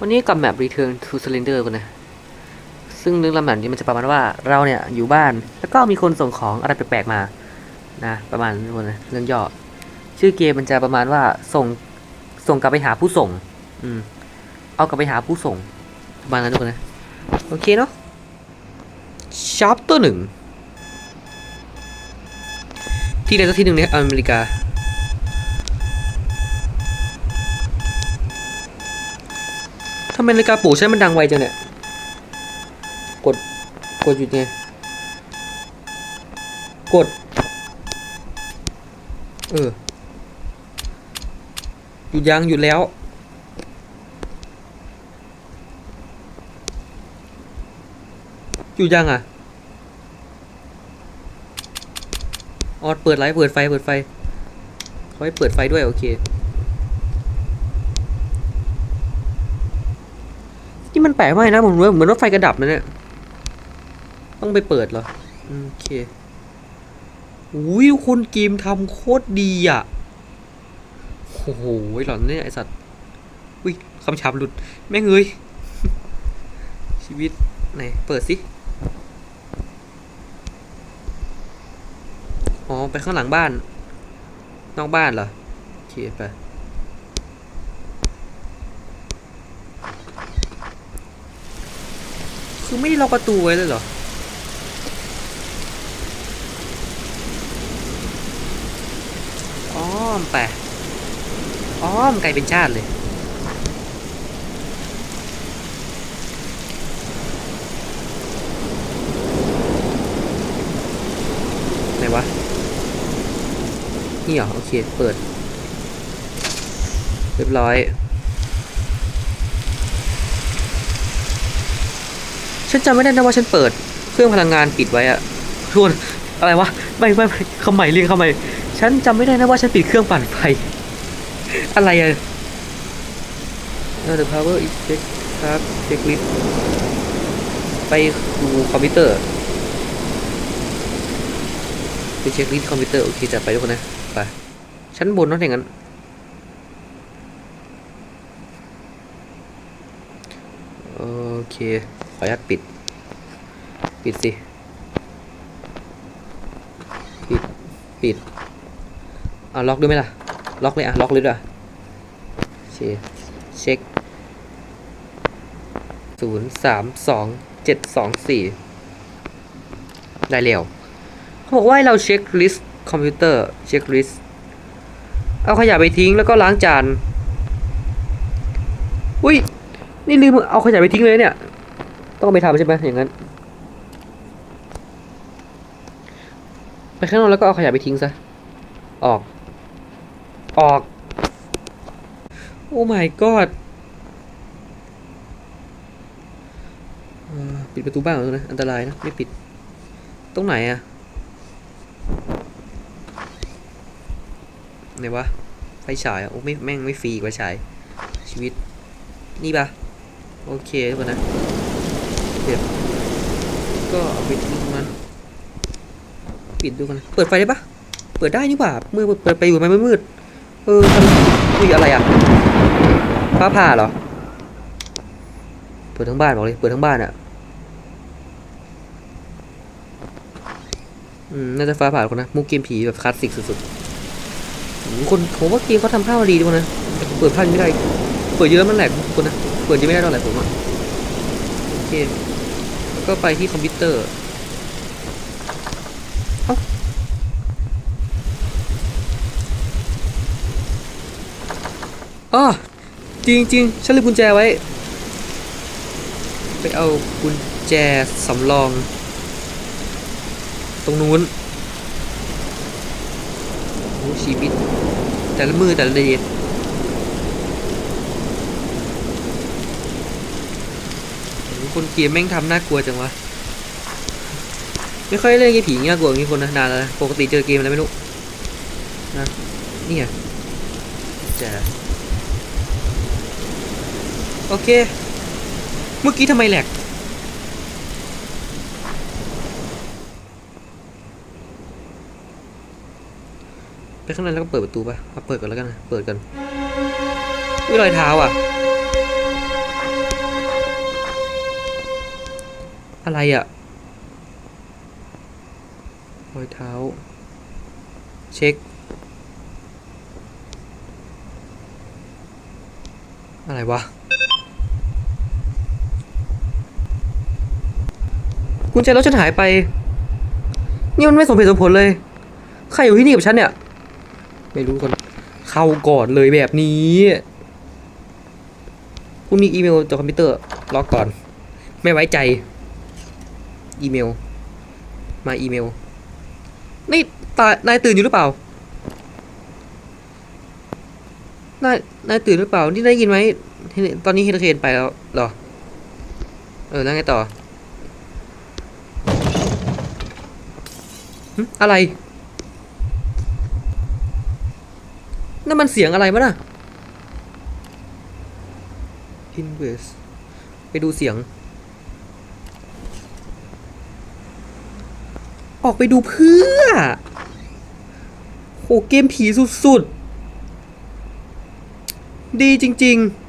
วันนี้กับแมป Return to Slender กันนะ ซึ่งเรื่องราวแบบนี้มันจะประมาณว่าเราเนี่ยอยู่บ้าน แล้วก็มีคนส่งของอะไรแปลกๆมานะประมาณนี้นะเรื่องย่อ ชื่อเกมมันจะประมาณว่าส่งส่งกลับไปหาผู้ส่ง อืม เอากลับไปหาผู้ส่งประมาณนั้นทุกคนนะ โอเคเนาะชาร์ปตัวหนึ่งที่ใดสักที่หนึ่งในอเมริกา ทำไมนาฬิกาปลุกฉันมันดังไวจังเนี่ย กด กดหยุดไง กด เออ หยุดยังหยุดแล้วหยุดยังอะออดเปิดไลท์เปิดไฟเปิดไฟเขาให้เปิดไฟด้วยโอเค มันแปลกมากนะผมว่าเหมือนว่าไฟกระดับนะเนี่ย ต้องไปเปิดเหรอ โอเคอุ้ยคนเกมทำโคตรดีอะ โอ้โหหลอนเนี่ยไอสัตว์ อุ้ยคำฉาบหลุด แม่งเอ้ย ชีวิต ไหน เปิดสิ อ๋อ ไปข้างหลังบ้าน นอกบ้านเหรอ โอเคไป คือไม่ได้ล็อกประตูไว้เลยเหรออ้อมไปอ้อมไกลเป็นชาติเลยไหนวะ นี่เหรอ โอเค เปิด เรียบร้อย ฉันจำไม่ได้นะว่าฉันเปิดเครื่องพลังงานปิดไว้อะทุกคนอะไรวะไม่ไม่ไม่คำใหม่เรียกคำใหม่ฉันจำไม่ได้นะว่าฉันปิดเครื่องปั่นไฟอะไรอะเออ the power is check ครับ checklist ไปดูคอมพิวเตอร์ไปเช็คลิสต์คอมพิวเตอร์โอเคจัดไปทุกคนนะไปชั้นบนนั่นอย่างนั้นโอเค ขออนุญาตปิด ปิดสิ ปิด ปิด เอาล็อกด้วยไหมล่ะ ล็อกเลยอะ ล็อกเลยด้วยอเคเช็คศูนย์สามสองเจ็ดสองสี่ได้แล้วเขาบอกว่าให้เราเช็คลิสต์คอมพิวเตอร์เช็คลิสต์เอาขยะไปทิ้งแล้วก็ล้างจาน อุ้ย นี่ลืมเอาขยะไปทิ้งเลยเนี่ย ต้องไปทำใช่ไหมอย่างนั้น ไปข้างนอกแล้วก็เอาขยะไปทิ้งซะ ออก ออก โอ้ my god อ่อปิดประตูบ้านก่อนนะ อันตรายนะ ไม่ปิด ตรงไหนอะไหนวะ ไฟฉายอะโอ้ไม่แม่งไม่ฟรีกว่าฉาย ชีวิต นี่ปะโอเคทุกคนนะ เดี๋ยวก็เอาไปทิ้งตรงนั้นปิดดูกันเปิดไฟได้ปะเปิดได้นี่หว่ามือเปิดไปอยู่มันไม่มืดเออทำอุ้ยอะไรอะฟ้าผ่าเหรอเปิดทั้งบ้านบอกเลยเปิดทั้งบ้านอะอืมน่าจะฟ้าผ่าคนนะมุกเกมผีแบบคลาสสิกสุดๆโอ้โคนผมว่าเกมเขาทำภาพมาดีด้วยนะเปิดภาพยังไม่ได้เปิดเยอะแล้วมันแหลกคนนะเปิดยังไม่ได้เท่าไหร่ผมอะโอเค ก็ไปที่คอมพิวเตอร์อ๋อจริงจริงฉันลืมกุญแจไว้ ไปเอากุญแจสำรอง ตรงนู้นโอ้ชีวิต แต่ละมือแต่ละเดย์โอ้ คนเกมแม่งทำน่ากลัวจังวะ ไม่ค่อยเล่นเกมผีน่ากลัวอย่างนี้คนนะนานแล้วปกติเจอเกมอะไรไม่รู้นะนี่ไงกุญแจโอเค เมื่อกี้ทำไมแหลกไปข้างในแล้วก็เปิดประตูป่ะเอาเปิดก่อนแล้วกันนะ เปิดกันอุ้ยรอยเท้าอะ อะไรอะรอยเท้า เช็ค อะไรวะ กุญแจรถฉันหายไป นี่มันไม่สมเหตุสมผลเลย ใครอยู่ที่นี่กับฉันเนี่ย ไม่รู้คนเข้าก่อนเลยแบบนี้คุณมีอีเมลจากคอมพิวเตอร์ล็อกก่อน ไม่ไว้ใจ อีเมล มาอีเมล นี่ตานายตื่นอยู่หรือเปล่า นายนายตื่นหรือเปล่า นี่ได้ยินไหม ตอนนี้เฮดเคนไปแล้วหรอ เออ แล้วไงต่อ อะไร นั่นมันเสียงอะไรมะน่ะ Inverse ไปดูเสียง ออกไปดูเพื่อ โหเกมผีสุดๆ ดีจริง ๆ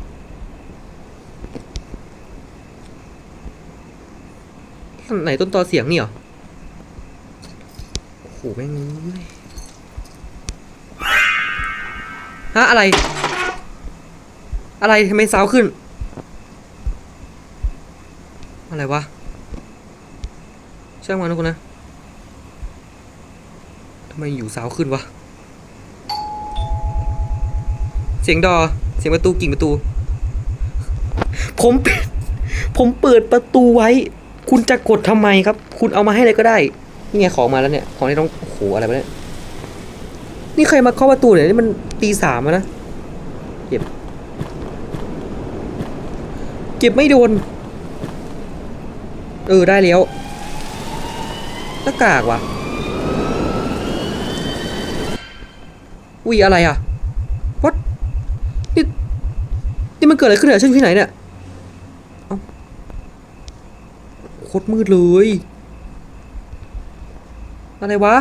ไหนต้นตอเสียงนี่เหรอ โอ้โหแม่งเอ้ยฮะอะไร อะไรทำไมซาวขึ้น อะไรวะ ช่างมันนะคุณนะ ไมอยู่ซาวขึ้นวะ เสียงดอ เสียงประตูกิ่งประตู ผมปิดผมเปิดประตูไว้ คุณจะกดทำไมครับ คุณเอามาให้เลยก็ได้ นี่ไงของมาแล้วเนี่ย ของที่ต้อง โอ้โห อะไรวะเนี่ย นี่ใครมาเคาะประตูเนี่ย นี่มันตีสามแล้วนะ เก็บ เก็บไม่โดน เออ ได้แล้วหน้ากากว่ะ อุ้ยอะไรอะวัดนี่นี่มันเกิดอะไรขึ้นเนี่ยฉันอยู่ที่ไหนเนี่ยโคตรมืดเลย อะไรวะ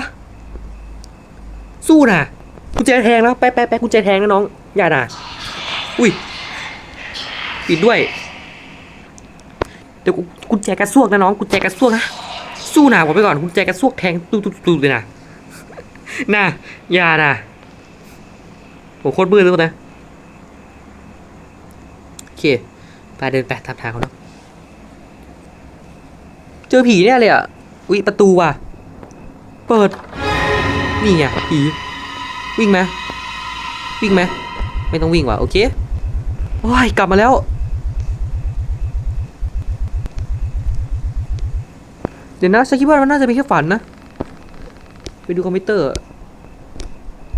สู้นะกุญแจแทงแล้วไปไปไปกุญแจแทงนะน้อง อย่าด่าอุ้ย ปิดด้วย เดี๋ยวกุญแจกระซวกนะน้องกุญแจกระซวกนะ สู้หนาผมไปก่อนกุญแจกระซวกแทงตุ๊ตุ๊ตุ๊เลยนะน่ะอย่านะ ผมโคตรมืดเลยนะ โอเค ไปเดินไปตามทางเขาเนาะ เจอผีเนี่ยเลยอะ อุ๊ย ประตูว่ะ เปิด นี่ไงผี วิ่งไหมวิ่งไหมไม่ต้องวิ่งว่ะ โอเค โอ้ย กลับมาแล้ว เดี๋ยวนะฉันคิดว่ามันน่าจะเป็นแค่ฝันนะ ไปดูคอมพิวเตอร์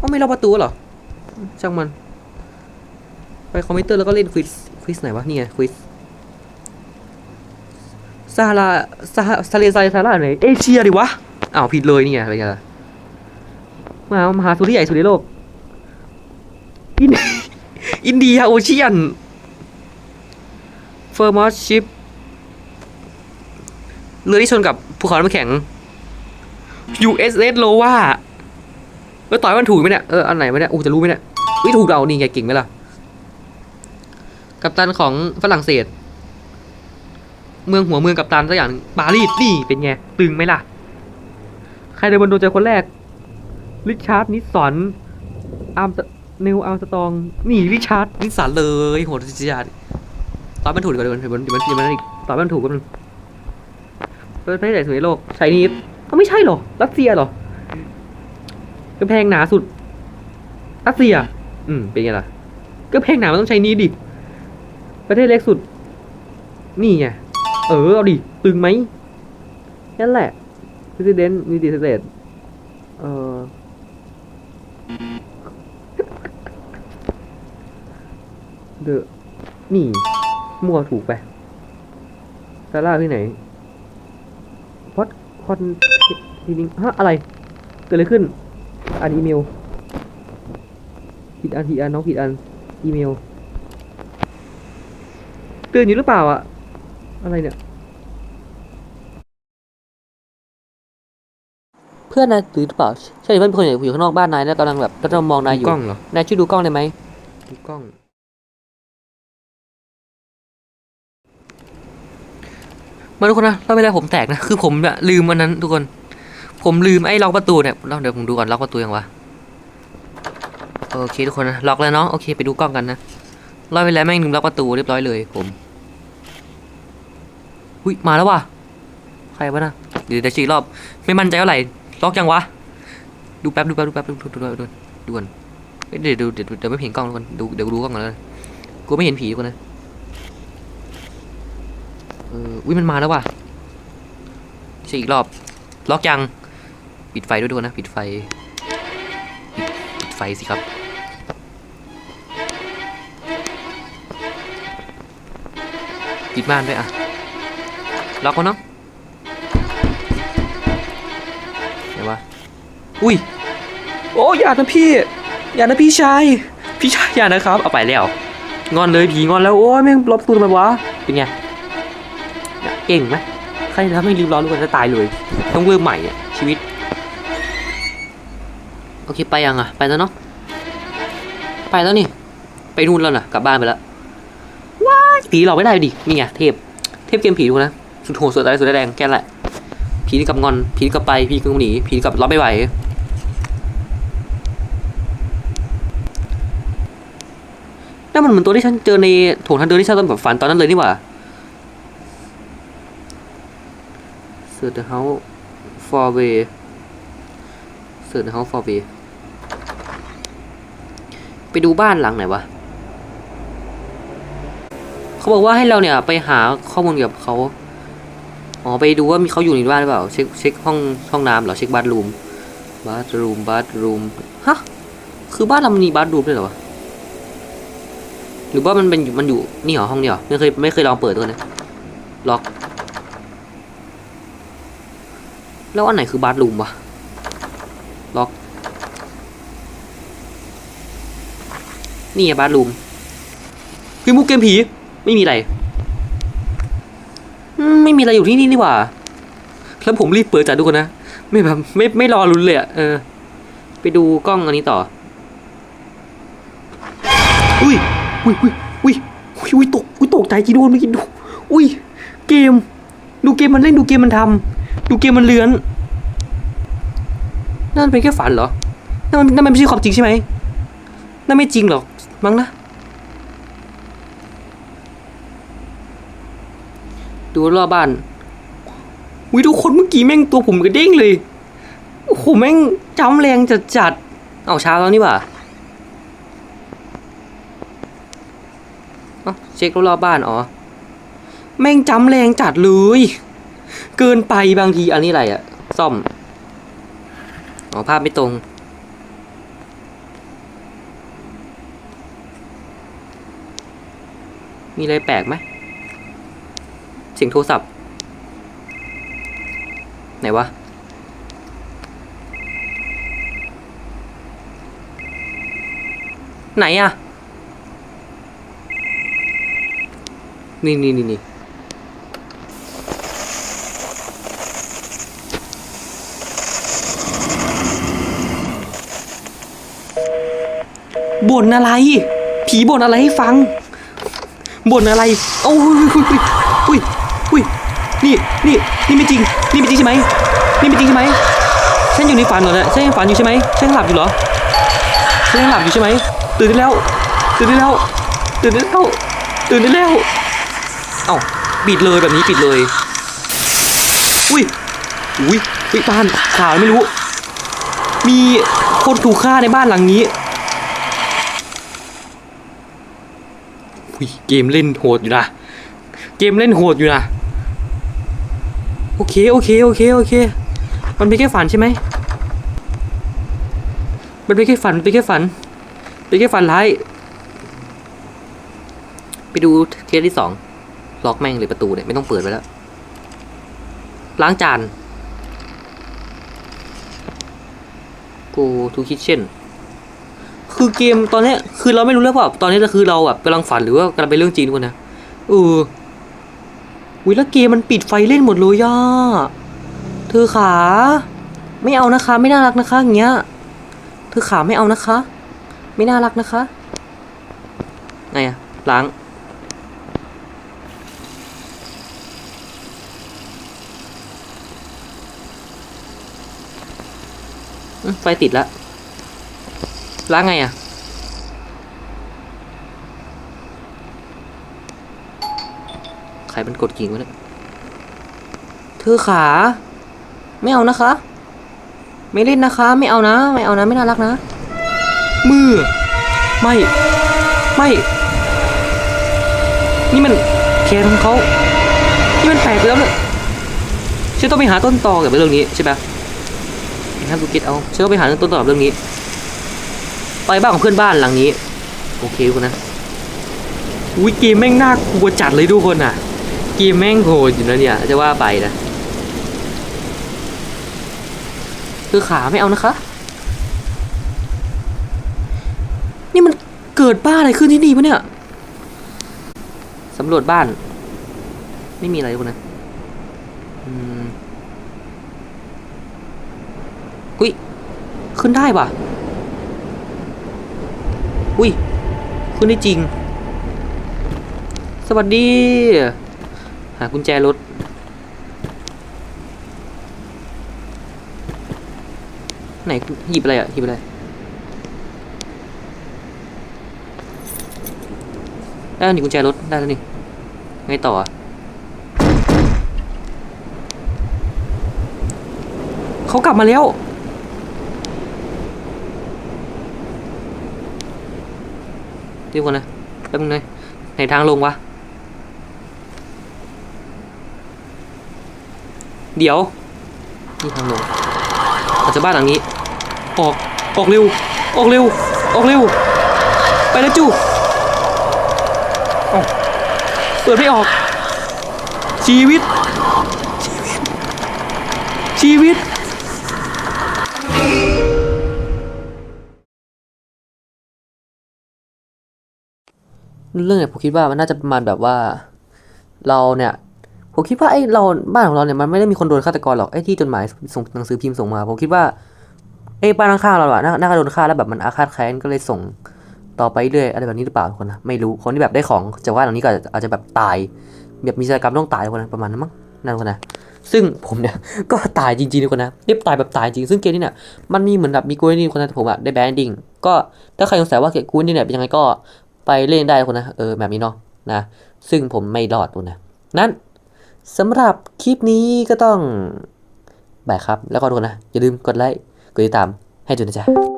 อ๋อไม่ล็อกประตูเหรอ ช่างมัน ไปคอมพิวเตอร์แล้วก็เล่นควิสควิสไหนวะนี่ไงควิสซาฮาราซาซาเลซายซาฮาราไหนเอเชียดิวะอ้าวผิดเลยนี่ไงอะไรกันมามหาสุริใหญ่สุดในโลกอินอินเดียโอเชียนเฟอร์มอสชิปเรือที่ชนกับภูเขาน้ำแข็ง USS โลว่า เออต่อยมันถูกไหมเนี่ย เออ อันไหนไหมเนี่ยอู้จะรู้ไหมเนี่ยอุ้ยถูกเรานี่ไงเก่งไหมล่ะ กัปตันของฝรั่งเศส เมืองหัวเมืองกัปตันสักอย่างนึงปารีสนี่เป็นไง ตึงไหมล่ะ ใครเดินบนดวงใจคนแรก ริชาร์ด นิสสัน อาร์มเนลอาร์มสตอง นี่ริชาร์ด นิสสันเลย โหดจิตยาตอนมันถูกเดี๋ยวมันเดี๋ยวมันเดี๋ยวมันเดี๋ยวมันอีกตอนมันถูกก็มันประเทศใหญ่สุดในโลกไชนีสเอ้าไม่ใช่หรอ รัสเซียหรอ กำแพงหนาสุดรัสเซีย อืม เป็นไงล่ะกำแพงหนามันต้องไชนีสดิ ประเทศเล็กสุด นี่ไง เออ เอาดิ ตึงไหมนั่นแหละ President มีดิสเตทเออเดอะนี่ มั่วถูกไปซาร่าที่ไหนพอดคอนทีนิงฮะ อะไร เกิดอะไรขึ้น อ่านอีเมลผิดอันผิดอันน้องผิดอันอีเมลตื่นอยู่หรือเปล่าอะอะไรเนี่ย เพื่อนนายตื่นหรือเปล่าใช่เพื่อนเป็นคนอยู่ข้างนอกบ้านนายแล้วกำลังแบบกำลังมองนายอยู่กล้องเหรอ นายช่วยดูกล้องได้ไหมดูกล้อง มาทุกคนนะรอบที่แล้วผมแตกนะ คือผมอะลืมอันนั้นทุกคน ผมลืมไอ้ล็อกประตูเนี่ยเดี๋ยวผมดูก่อนล็อกประตูยังวะโอเคทุกคนนะล็อกแล้วเนาะโอเคไปดูกล้องกันนะรอบที่แล้วแม่งลืมล็อกประตูเรียบร้อยเลยผมอุ้ยมาแล้วว่ะใครวะนะเดี๋ยวเดี๋ยวฉีกรอบ ไม่มั่นใจเท่าไหร่ล็อกยังวะดูแป๊บดูแป๊บดูแป๊บดูดูดูดูดูก่อนเดี๋ยวดูเดี๋ยวเดี๋ยวไม่เห็นกล้องทุกคนดูเดี๋ยวดูกล้องก่อนเลยกูไม่เห็นผีทุกคนนะเอออุ้ยมันมาแล้วว่ะฉีกอีกรอบล็อกยัง ปิดไฟด้วยด้วยนะ ปิดไฟปิดปิดไฟสิครับ ปิดม่านด้วยอะ ล็อกแล้วเนาะเดี๋ยววะ อุ้ย โอ้อย่านะพี่ อย่านะพี่ชาย พี่ชายอย่านะครับ เอาไปแล้ว งอนเลยผีงอนแล้ว โอ้ยแม่งล็อกตูทำไมวะ เป็นไงเก่งไหมใครทำให้ลืมร้อนทุกคนจะตายเลย ต้องเริ่มใหม่อะชีวิต โอเคไปยังอะ ไปแล้วเนาะ ไปแล้วนี่ ไปนู่นแล้วนะกลับบ้านไปแล้ว ว้ายผีหลอกไม่ได้ดิ นี่ไงเทพ เทพเกมผีทุกคนนะ สุดโหดสุดอะไรสุดแรงแค่นั้นแหละ ผีนี่กับงอน ผีนี่กับไป ผีกับหนี ผีนี่กับรับไม่ไหวนั่นมันเหมือนตัวที่ฉันเจอในโถงทางเดินที่ฉันตอนแบบฝันตอนนั้นเลยนี่หว่า Search the house for way Search the house for way ไปดู ดูบ้านหลังไหนวะเขาบอกว่าให้เราเนี่ยไปหาข้อมูลเกี่ยวกับเขาอ๋อไปดูว่ามีเขาอยู่ในบ้านหรือเปล่าเช็คเช็คห้องห้องน้ำเหรอเช็คบัตรูมบัตรูมบัตรูมฮะคือบ้านเรามันมีบัตรูมด้วยเหรอวะหรือว่ามันเป็นมันอยู่นี่เหรอห้องนี่เหรอไม่เคยไม่เคยลองเปิดตัวนะล็อกแล้วอันไหนคือบาร์รูมวะ ล็อก นี่ไงบาร์รูมคือมุกเกมผี ไม่มีอะไรอืมไม่มีอะไรอยู่ที่นี่นี่หว่า แล้วผมรีบเปิดจัดดูกันนะ ไม่แบบไม่ไม่รอลุ้นเลยอะเออ ไปดูกล้องอันนี้ต่ออุ้ยอุ้ย อุ้ยอุ้ยอุ้ยอุ้ยตกอุ้ยตกใจจีโดนเมื่อกี้ดู อุ้ย เกม ดูเกมมันเล่นดูเกมมันทำดูเกมมันเลือน นั่นเป็นแค่ฝันเหรอ นั่นมันนั่นมันไม่ใช่ความจริงใช่ไหมนั่นไม่จริงหรอก มั้งนะ ดูรอบบ้านวิทุกคนเมื่อกี้แม่งตัวผมกระเด้งเลย โอ้โหแม่งจำแรงจัดจัด เอาเช้าแล้วนี่หว่าเอ้าเช็ครอบๆบ้านอ๋อ แม่งจำแรงจัดเลย เกินไปบางทีอันนี้อะไรอะซ่อม อ๋อภาพไม่ตรง มีอะไรแปลกไหมเสียงโทรศัพท์ ไหนวะ ไหนอะนี่นี่นี่นี่บ่นอะไร ผีบ่นอะไรให้ฟัง บ่นอะไรโอ้ยอุ้ยอุ้ยนี่นี่นี่ไม่จริง นี่ไม่จริงใช่ไหมนี่ไม่จริงใช่ไหมฉันอยู่ในฝันเหรอเนี่ยฉันยังฝันอยู่ใช่ไหมฉันยังหลับอยู่เหรอฉันยังหลับอยู่ใช่ไหมตื่นได้แล้ว ตื่นได้แล้ว ตื่นได้แล้วตื่นได้แล้วเอ้าปิดเลยแบบนี้ปิดเลย อุ้ยอุ้ยอุ้ยบ้านข่าวไม่รู้ มีคนถูกฆ่าในบ้านหลังนี้ อุ้ย เกมเล่นโหดอยู่นะ เกมเล่นโหดอยู่นะ โอเค โอเค โอเค โอเค มันเป็นแค่ฝันใช่ไหม มันเป็นแค่ฝันมัน เป็นแค่ฝัน เป็นแค่ฝันร้าย ไปดูเคสที่สอง ล็อกแม่งเลยประตูเนี่ยไม่ต้องเปิดไปแล้ว ล้างจาน go to kitchen คือเกมตอนนี้คือเราไม่รู้แล้วว่าตอนนี้เรคือเราแบบกำลังฝันหรือว่ากำลังเป็นเรื่องจริงทุกคนนะเออวิแล้วเกมมันปิดไฟเล่นหมดเลยย่าเธอขา ไม่เอานะคะ ไม่น่ารักนะคะอย่างเงี้ยเธอขาไม่เอานะคะ ไม่น่ารักนะคะไงอะล้างไฟติดแล้ว ล้างไงอะ ใครมันกดกิ่งวะเนี่ย เธอขา ไม่เอานะคะ ไม่เล่นนะคะ ไม่เอานะ ไม่เอานะ ไม่น่ารักนะ มือ ไม่ ไม่ นี่มันแขนของเขา นี่มันแปลกไปแล้วเนี่ยฉันต้องไปหาต้นตอกับเรื่องนี้ใช่ปะนะครับดูกิดเอาฉันต้องไปหาต้นตอกับเรื่องนี้ ไปบ้านของเพื่อนบ้านหลังนี้ โอเคทุกคนนะอุ้ยเกมแม่งน่ากลัวจัดเลยทุกคนอะ เกมแม่งโหดอยู่นะเนี่ยจะว่าไปนะคือขาไม่เอานะคะ นี่มันเกิดบ้าอะไรขึ้นที่นี่ปะเนี่ยสำรวจบ้าน ไม่มีอะไรทุกคนนะอืมอุ้ยขึ้นได้ป่ะ อุ้ยขึ้นได้จริง สวัสดี หากุญแจรถ ไหนหยิบอะไรอะหยิบอะไรได้แล้วนี่กุญแจรถได้แล้วนี่ไงต่อเขากลับมาแล้ว เดี๋ยวก่อนนะแป๊บนึงนะไหนทางลงวะ เดี๋ยว นี่ทางลงออกจากบ้านหลังนี้ ออก ออกเร็ว ออกเร็ว ออกเร็ว ไปแล้วจูเอ้าเปิดไม่ออก ชีวิต ชีวิต ชีวิต เรื่องเนี่ยผมคิดว่ามันน่าจะประมาณแบบว่า เราเนี่ยผมคิดว่าไอ้เราบ้านของเราเนี่ยมันไม่ได้มีคนโดนฆาตกรหรอกไอ้ที่จดหมายส่งหนังสือพิมพ์ส่งมาผมคิดว่าไอ้บ้านข้างๆเราอะน่าจะโดนฆ่าแล้วแบบมันอาฆาตแค้นก็เลยส่งต่อไปเรื่อยอะไรแบบนี้หรือเปล่าทุกคนนะไม่รู้คนที่แบบได้ของจากบ้าหลังนี้ก็อาจจะแบบตาย แบบมีชะตากรรมต้องตายทุกคนนะประมาณนั้นมั้งนั่นคนนะซึ่งผมเนี่ยก็ตายจริงๆทุกคนนะเรียบตายแบบตายจริงซึ่งเกมนี้เนี่ยมันมีเหมือนแบบมีกูนี่คนนะผมอะได้แบนดิ้งก็ถ้าใครสงสัยว่าเกมกูนี่เนี่ยเป็นยังไงก็ ไปเล่นได้คนนะ เออแบบนี้เนาะนะ ซึ่งผมไม่รอดทุกคนนะ นั้นสำหรับคลิปนี้ก็ต้องบายครับ แล้วก็ทุกคนนะ อย่าลืมกดไลค์ กดติดตามให้ด้วยนะจ๊ะ